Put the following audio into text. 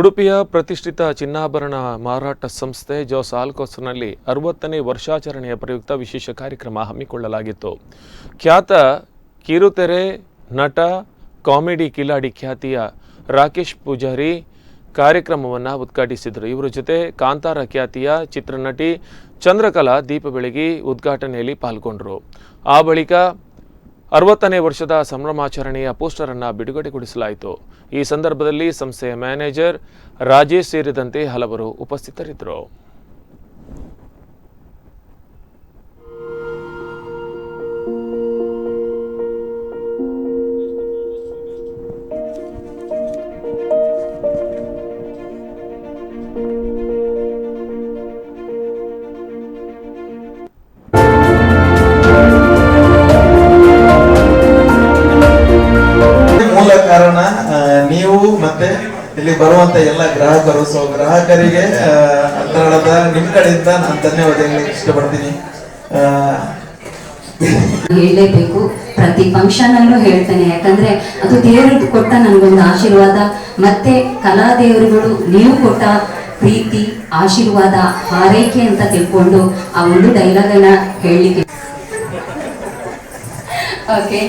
ಉಡುಪಿಯ ಪ್ರತಿಷ್ಠಿತ ಚಿನ್ನಾಭರಣ ಮಾರಾಟ ಸಂಸ್ಥೆ ಜೋಸ್ ಆಲ್ಕೋಸ್ನಲ್ಲಿ ಅರವತ್ತನೇ ವರ್ಷಾಚರಣೆಯ ಪ್ರಯುಕ್ತ ವಿಶೇಷ ಕಾರ್ಯಕ್ರಮ ಹಮ್ಮಿಕೊಳ್ಳಲಾಗಿತ್ತು. ಖ್ಯಾತ ಕಿರುತೆರೆ ನಟ, ಕಾಮಿಡಿ ಕಿಲಾಡಿ ಖ್ಯಾತಿಯ ರಾಕೇಶ್ ಪೂಜಾರಿ ಕಾರ್ಯಕ್ರಮವನ್ನು ಉದ್ಘಾಟಿಸಿದರು. ಇವರ ಜೊತೆ ಕಾಂತಾರ ಖ್ಯಾತಿಯ ಚಿತ್ರನಟಿ ಚಂದ್ರಕಲಾ ದೀಪ ಬೆಳಗಿ ಉದ್ಘಾಟನೆಯಲ್ಲಿ ಪಾಲ್ಗೊಂಡರು. ಆ ಬಳಿಕ ಅರವತ್ತನೇ ವರ್ಷದ ಸಂಭ್ರಮಾಚರಣೆಯ ಪೋಸ್ಟರ್ ಅನ್ನು ಬಿಡುಗಡೆಗೊಳಿಸಲಾಯಿತು. ಈ ಸಂದರ್ಭದಲ್ಲಿ ಸಂಸ್ಥೆಯ ಮ್ಯಾನೇಜರ್ ರಾಜೇಶ್ ಸೇರಿದಂತೆ ಹಲವರು ಉಪಸ್ಥಿತರಿದ್ದರು. ಕಾರಣ ನೀವು ಮತ್ತೆ ಇಲ್ಲಿ ಬರುವಂತ ಎಲ್ಲ ಗ್ರಾಹಕರು ಸೊ ಗ್ರಾಹಕರಿಗೆ ಅಂತರಾಳದ ನಿಮ್ ಕಡೆಯಿಂದ ನಾನು ಧನ್ಯವಾದ ಇಷ್ಟಪಡ್ತೀನಿ. ಹೇಳಲೇಬೇಕು. ಪ್ರತಿ ಫಂಕ್ಷನ್ ಅಲ್ಲೂ ಹೇಳ್ತೇನೆ, ಯಾಕಂದ್ರೆ ಅದು ದೇವರು ಕೊಟ್ಟ ನನಗೊಂದು ಆಶೀರ್ವಾದ, ಮತ್ತೆ ಕಲಾ ದೇವರುಗಳು ನೀವು ಕೊಟ್ಟ ಪ್ರೀತಿ, ಆಶೀರ್ವಾದ, ಹಾರೈಕೆ ಅಂತ ತಿಳ್ಕೊಂಡು ಆ ಒಂದು ಡೈಲಾಗ್ ಅನ್ನ ಹೇಳಲಿಕ್ಕೆ ಓಕೆ